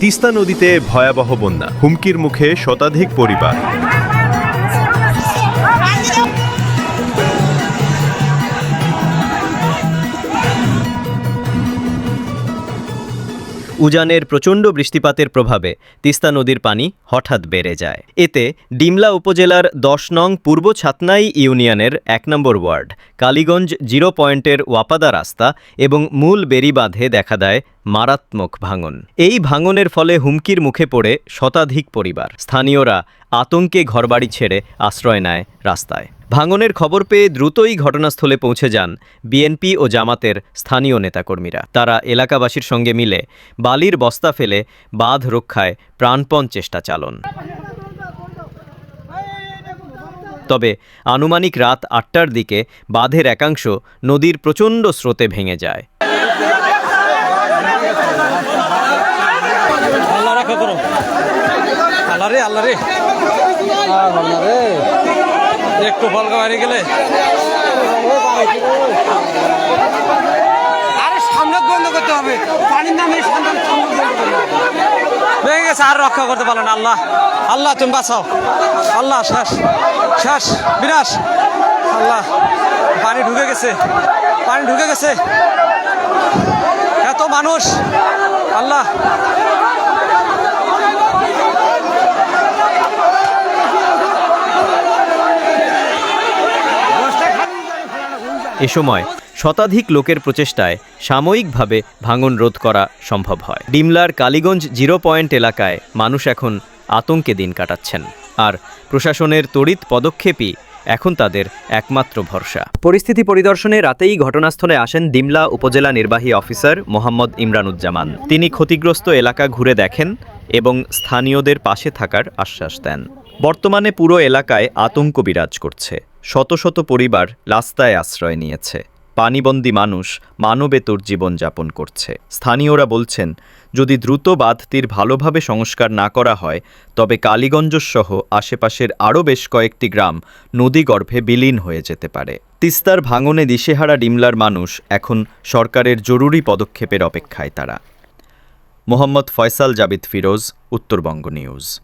তিস্তা নদীতে ভয়াবহ বন্যা। হুমকির মুখে শতাধিক পরিবার। উজানের প্রচণ্ড বৃষ্টিপাতের প্রভাবে তিস্তা নদীর পানি হঠাৎ বেড়ে যায়। এতে ডিমলা উপজেলার দশ নং পূর্ব ছাতনাই ইউনিয়নের এক নম্বর ওয়ার্ড, কালীগঞ্জ জিরো পয়েন্টের ওয়াপাদা রাস্তা এবং মূল বেড়িবাঁধে দেখা দেয় মারাত্মক ভাঙন। এই ভাঙনের ফলে হুমকির মুখে পড়ে শতাধিক পরিবার। স্থানীয়রা আতঙ্কে ঘরবাড়ি ছেড়ে আশ্রয় নেয় রাস্তায়। ভাঙনের খবর পেয়ে দ্রুতই ঘটনাস্থলে পৌঁছে যান বিএনপি ও জামাতের স্থানীয় নেতাকর্মীরা। তারা এলাকাবাসীর সঙ্গে মিলে বালির বস্তা ফেলে বাঁধ রক্ষায় প্রাণপণ চেষ্টা চালন। তবে আনুমানিক রাত আটটার দিকে বাঁধের একাংশ নদীর প্রচণ্ড স্রোতে ভেঙে যায়। আল্লাহ রে আল্লাহ রে। আল্লাহ রে। একটু ফলকা বাইরে গেলে? আরে সামনে বন্ধ করতে হবে। পানির নামে সন্তান ভেঙে গেছে আর রক্ষা করতে পারল না আল্লাহ। আল্লাহ তুমি বাঁচাও। আল্লাহ শেষ। শেষ বিনাশ। আল্লাহ পানি ঢুকে গেছে। পানি ঢুকে গেছে। এত মানুষ। আল্লাহ এ সময় শতাধিক লোকের প্রচেষ্টায় সাময়িকভাবে ভাঙন রোধ করা সম্ভব হয়। ডিমলার কালীগঞ্জ জিরো পয়েন্ট এলাকায় মানুষ এখন আতঙ্কে দিন কাটাচ্ছেন। আর প্রশাসনের তড়িৎ পদক্ষেপই এখন তাদের একমাত্র ভরসা। পরিস্থিতি পরিদর্শনে রাতেই ঘটনাস্থলে আসেন ডিমলা উপজেলা নির্বাহী অফিসার মোহাম্মদ ইমরানুজ্জামান। তিনি ক্ষতিগ্রস্ত এলাকা ঘুরে দেখেন এবং স্থানীয়দের পাশে থাকার আশ্বাস দেন। বর্তমানে পুরো এলাকায় আতঙ্ক বিরাজ করছে। শত শত পরিবার রাস্তায় আশ্রয় নিয়েছে। পানিবন্দী মানুষ মানবেতর জীবনযাপন করছে। স্থানীয়রা বলছেন, যদি দ্রুত বাঁধটির ভালোভাবে সংস্কার না করা হয়, তবে কালীগঞ্জসহ আশেপাশের আরও বেশ কয়েকটি গ্রাম নদীগর্ভে বিলীন হয়ে যেতে পারে। তিস্তার ভাঙনে দিশেহারা ডিমলার মানুষ এখন সরকারের জরুরি পদক্ষেপের অপেক্ষায় তারা। মোহাম্মদ ফয়সাল জাবিদ ফিরোজ, উত্তরবঙ্গ নিউজ।